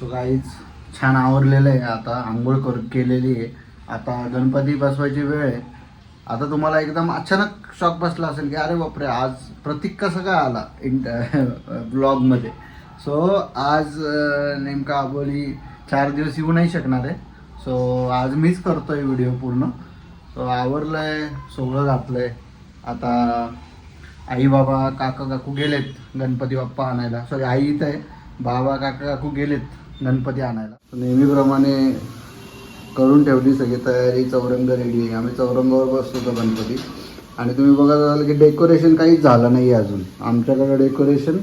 So काहीच छान आवरलेलं आहे आता आंघोळ कर केलेली आहे. आता गणपती बसवायची वेळ आहे. आता तुम्हाला एकदम अचानक शॉक बसला असेल की अरे बापरे आज प्रतीक कसं काय आला इंट ब्लॉगमध्ये सो आज नेमका आबोली चार दिवस येऊ नाही शकणार आहे. सो आज मीच करतो आहे व्हिडिओ पूर्ण. सो आवरलं आहे सगळं घातलं आहे आता आई बाबा काका काकू गेलेत गणपती बाप्पा आणायला. सॉरी आई इथं आहे. बाबा काका काकू गेलेत. गणपती आणायला. नेहमीप्रमाणे करून ठेवली सगळी तयारी चौरंग रेडी आहे. आम्ही चौरंगावर बसतो होतो गणपती. आणि तुम्ही बघत असाल की डेकोरेशन काहीच झालं नाही आहे अजून. आमच्याकडे डेकोरेशन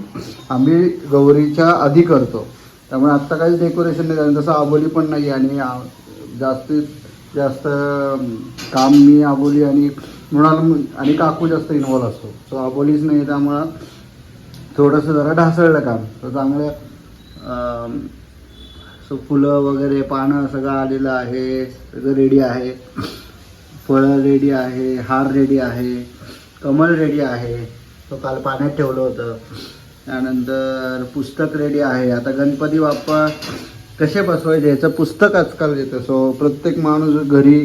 आम्ही गौरीच्या आधी करतो. त्यामुळे आत्ता काहीच डेकोरेशन नाही झालं. तसं आबोली पण नाही आणि जास्तीत जास्त काम मी आबोली आणि मृणाल आणि काकू जास्त इन्वॉल्व्ह असतो. सो आबोलीच नाही त्यामुळं थोडंसं जरा ढासळलं काम. तर चांगलं फुलं वगैरे पानं सगळं आलेलं आहे सगळं रेडी आहे. फळं रेडी आहे हार रेडी आहे कमल रेडी आहे. तो काल पाण्यात ठेवलं होतं. त्यानंतर पुस्तक रेडी आहे. आता गणपती बाप्पा कसे बसवायचे याचं पुस्तक आजकाल येतं. सो प्रत्येक माणूस घरी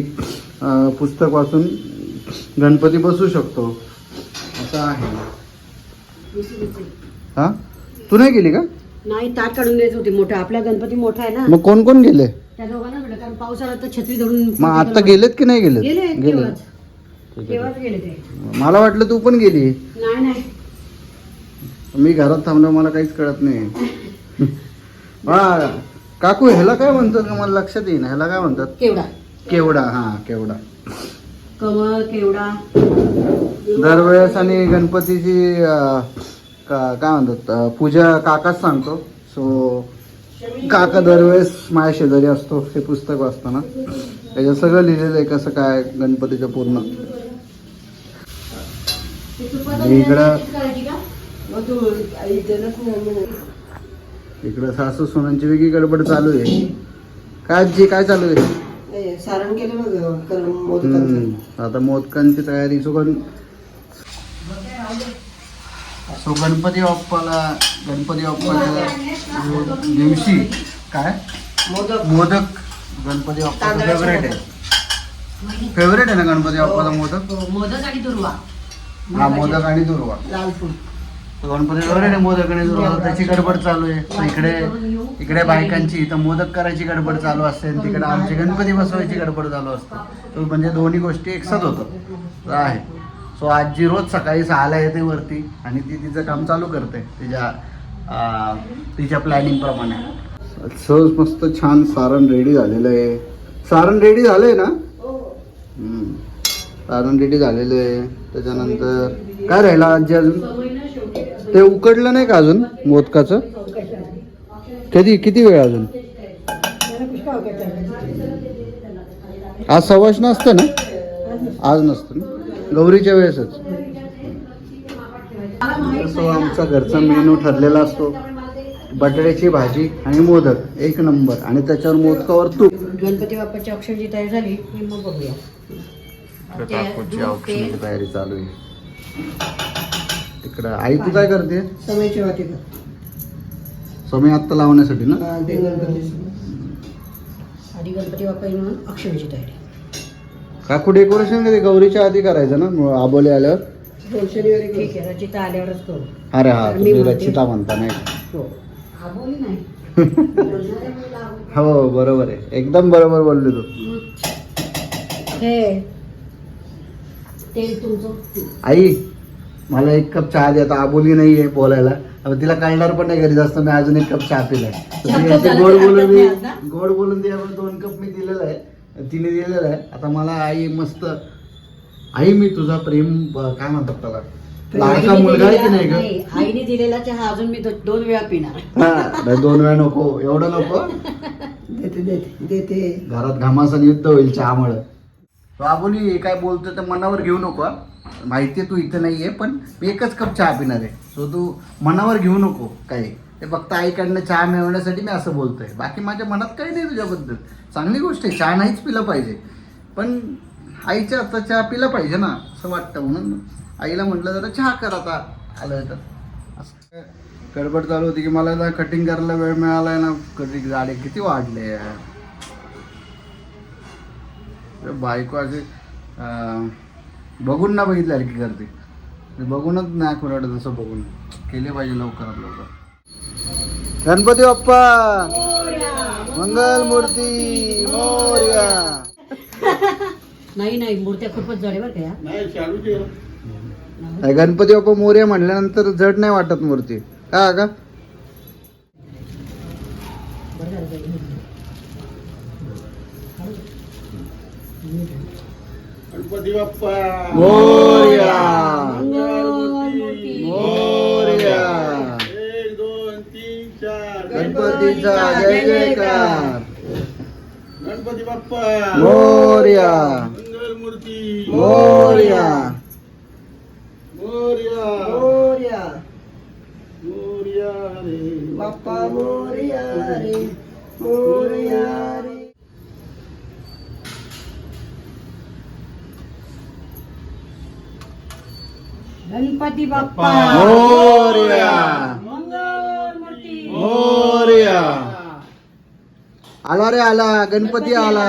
पुस्तक वाचून गणपती बसू शकतो. असं आहे. हां? तू नाही गेली का? नाही ताट काढून द्यायचं होते मोठा. आपला गणपती मोठा आहे ना. मग कोण कोण गेले? त्या दोघांना भेटलं कारण पाऊस आला तर छत्री धरून मग आता गेलेत की नाही गेलेत? गेले गेले तेव्हाच ठीक आहे. तेव्हाच गेले ते? मला वाटलं तू पण गेली. नाही नाही. मी घरात थांबलो मला काहीच कळत नाही. हा काकू ह्याला काय म्हणतात का? मला लक्षात येईना. ह्याला काय म्हणतात? केवढा केवडा हा केवडा. कमळ केवढा दरवेळेस आणि गणपतीची अं, का- काय म्हणतात पूजा काकाच सांगतो. सो काका दरवेळेस माझ्या शेजारी असतो हे पुस्तक वाचताना. त्याच्यात सगळं लिहिलेलं आहे कसं काय गणपतीचं पूर्ण. इकडं-. इकडं सासू सोनांची वेगळी गडबड चालू आहे. काय आजी काय चालू आहे? सारण केलं आता मोदकांची तयारी सो गण सो गणपती बाप्पाला गणपती बाप्पाच्या दिवशी काय? मोदक. मोदक. गणपती तांदळाचे फेवरेट आहे. फेवरेट आहे ना गणपती बाप्पाचा मोदक? हो, मोदक आणि दुर्वा. हा मोदक आणि दुर्वा. गणपती फेवरेट आहे मोदक आणि दुर्वा. त्याची गडबड चालू आहे. इकडे इकडे बायकांची इथं मोदक करायची गडबड चालू असते आणि तिकडे आमची गणपती बसवायची गडबड चालू असते. म्हणजे दोन्ही गोष्टी एकसाथ होतात. तर आहे. सो आजी रोज सकाळी सहाला येते वरती आणि ती तिचं काम चालू करते तिच्या अं, तिच्या प्लॅनिंग प्रमाणे. सहज मस्त छान सारण रेडी झालेलं आहे. सारण रेडी झालंय ना? हम्म. सारण रेडी झालेलं आहे. त्याच्यानंतर काय राहिलं आजी अजून? ते उकडलं नाही का अजून मोदकाचं? कधी किती वेळ अजून? आज सवाश नसतं ना? आज नसतं ना? गौरीच्या वेळेसच. आमचा घरचा मेनू ठरलेला असतो. बटाट्याची भाजी आणि मोदक एक नंबर. आणि त्याच्यावर मोदकावर तूप गणपती बाप्पाची अक्षरची तयारी झाली की मग बघूया. काकूची औक्षणाची तयारी चालू आहे. तिकडं आई तू काय करते? समयची वाटी समय आत्ता लावण्यासाठी ना? ते गणपती आधी गणपती बाप्पा म्हणून अक्षरची तयारी. काकू डेकोरेशन कधी? गौरीच्या आधी करायचं ना? आबोली आल्यावर? हो शनिवारी ठीक आहे रचिता आल्यावरच करू. अरे हा मी तुम्ही म्हणते. रचिता म्हणता नाही का? हो. आबोली नाही. हो बरोबर आहे. एकदम बरोबर बोलले तू. हे. तुमचं. आई मला एक कप चहा द्या आता आबोली नाही आहे बोलायला. आता तिला कळणार पण नाही घरी जास्त मी अजून एक कप चहा पिलाय. तर अशी गोड की बोलून मी गोड बोलून तिच्याकडे दोन कप मी दिलेला आहे. तिने दिलेला आहे. आता मला आई मस्त आई मी तुझा प्रेम काय म्हणतात त्याला? लाडका आईने मुलगा आहे की नाही ग? नाही, आईने दिलेला चहा अजून मी दो- दोन वेळा पिणार. हा नाही, दोन वेळा नको एवढं नको. देते देते देते. घरात घामासन युद्ध होईल चहामुळं. बाबुली काय बोलतो तर मनावर घेऊ नको हा. माहितीये तू इथं नाहीये पण मी एकच कप चहा पिणार आहे. सो तू मनावर घेऊ नको काही. ते फक्त आईकडनं चहा मिळवण्यासाठी मी असं बोलतोय. बाकी माझ्या मनात काही नाही तुझ्याबद्दल. चांगली गोष्ट आहे चहा नाहीच पिलं पाहिजे. पण आईच्या आता चहा पिला पाहिजे ना असं वाटतं. म्हणून आईला म्हटलं जरा चहा कर आता. आलं तर. असं गडबड चालू होती की मला ना कटिंग करायला वेळ मिळाला ना. कधी झाडे किती वाढले बायको असे बघून ना बघितलं की करते. बघूनच नाही खुराड तसं बघून. केले पाहिजे लवकरात लवकर. गणपती बाप्पा. मंगल मूर्ती मोर्या. नाही नाही मूर्त्या खूपच जड आहे बरं का या. गणपती बाप्पा मोर्या म्हणल्यानंतर जड नाही वाटत मूर्ती. का का? बरं झालं बाई. गणपती बाप्पा. मोर्या. मंगलमूर्ती. मोर्या गणपतीचा जय जयकार. गणपती बाप्पा. मोर्या. मूर्ती मोर्या. मोर्या. मोरया. मोर्या रे. बाप्पा मोरया रे. मोरया रे. गणपती बाप्पा. मोर्या मंगलमूर्ती मोर्या आला रे आला गणपती आला.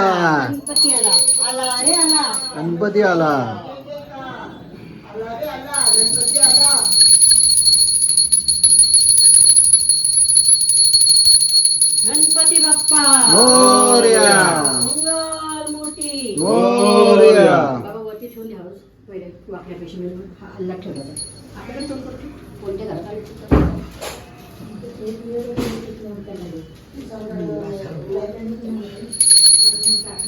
गणपती आला. आला रे आला. गणपती आला. गणपती बाप्पा. मोर्या. बाबा वरती ठेवून द्या हा ठेवला आपल्याकडे कोणत्या घरात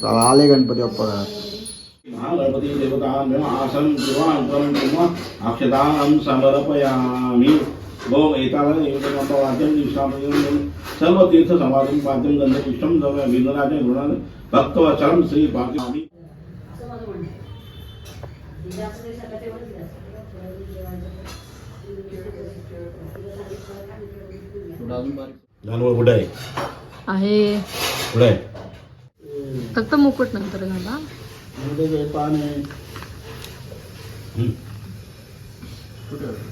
चला आले गणपती बाप्पा महागणपती देवतां आसन समर्पयामि। ओम एतावत् निमित्तमपवाद्यं निष्ठापयं सर्व तीर्थ समाधिं पाद्यं गन्धपुष्पं सर्व विघ्नराज गृणान् भक्तवचनं श्री पाठयामि कुठे आहे आहे. कुठे आहे फक्त मुकुट नंतर झाला. पाणी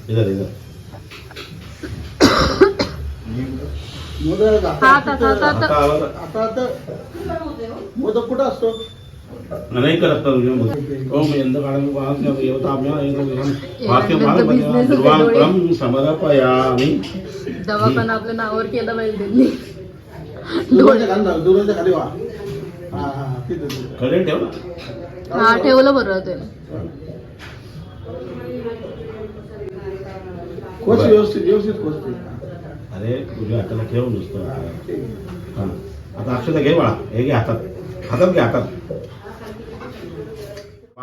इधर इधर मोदक. हा आता आता आता आता हातावर आता आता. मोदक कुठं असतो? नाही करत तर ओम यंद काढून वाहन देवताभ्या वाक्य यांचा business होता दुर्वां डोळे. क्रम समर्पयामि. दवाखाना आपल्या नावावर केला पाहिजे त्यांनी. दुधाच्या खाली दुधाच्या खाली वा हा हा तिथे तिथे. कडे ठेव ना. हा ठेवलं बरं ते खोच व्यवस्थित व्यवस्थित खोच अरे तुझ्या हाताला ठेव नुसतं. हा. आता अक्षता घे बाळा. हे घे हातात. हातात घे हातात.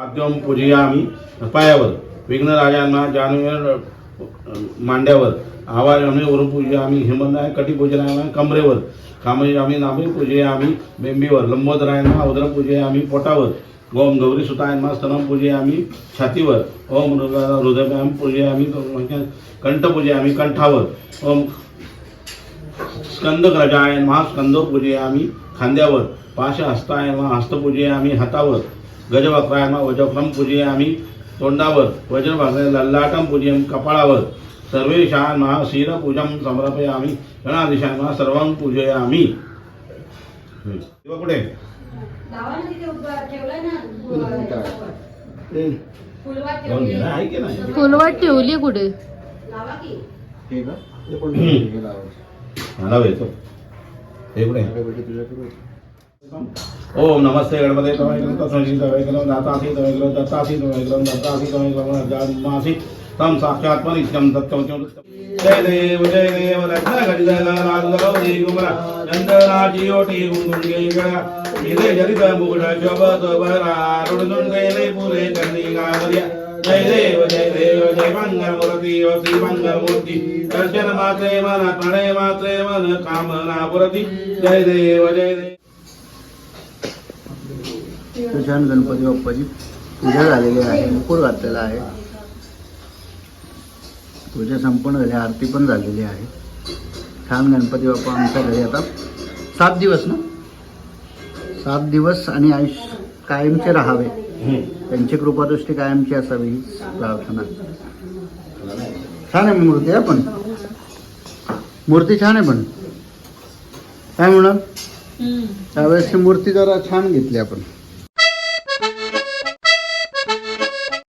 पाद्यम पूजयामी पायावर. विघ्नराजांना जानेवार मांड्यावर. आवाज आम्ही वरून पूजयामी हिमंदाय कटी पूजनाय कमरेवर. कामय आम्ही नामे पूजयामी बेंबीवर. लंबोदरायांना उदर पूजयामी पोटावर. ओम गौरी सुतायांना स्तनम पूजयामी छातीवर. ओम हृदयाम पूजयामी कंठ पूजयामी कंठावर. ओम स्कंद गजाय महा स्कंद पूजयामी खांद्यावर. पाश हस्ताय हस्त पूजयामी हातावर. गजवक्राय वजक्रम पूजयामी तोंडावर वज्रभागाय लल्लाटम पूजयामी कपाळावर. सर्वेशान महा शिर पूजम समर्पयामी गणादिशान महा सर्वं पूजयामी कुठे? फुलवाट ठेवली. कुठे? लावा येतो हे कुठे? ओम नमस्ते गणपते तवैकलं तस्मै तवैकलं दातासि तवैकलं दत्तासि तवैकलं दत्तासि तवैकलं जामासि तं साक्षात्मनित्यं तत्त्वं जय देव जय देव लग्न गडिदल राजगौरी गुमरा चंदनाची ओटी गुंगुंगे गळा इले जरित मुकुट शोभत बरा रुडुंगेले पुरे करणी गावर्या जय देव जय देव जय मंगल मूर्ती व श्री मंगल मूर्ती दर्शन मात्रे मन प्रणय मात्रे मन कामना पुरती जय देव जय देव छान गणपती बाप्पाची पूजा झालेली आहे. मुकुट घातलेला आहे. पूजा संपूर्ण झाली. आरती पण झालेली आहे. छान गणपती बाप्पा आमच्या घरी आता. सात दिवस ना? सात दिवस आणि आयुष्य कायमचे राहावे. त्यांची कृपादृष्टी कायमची असावी हीच प्रार्थना. छान आहे मूर्ती आहे पण? मूर्ती छान आहे पण. काय म्हणाल? त्यावेळेसची मूर्ती जरा छान घेतली आपण.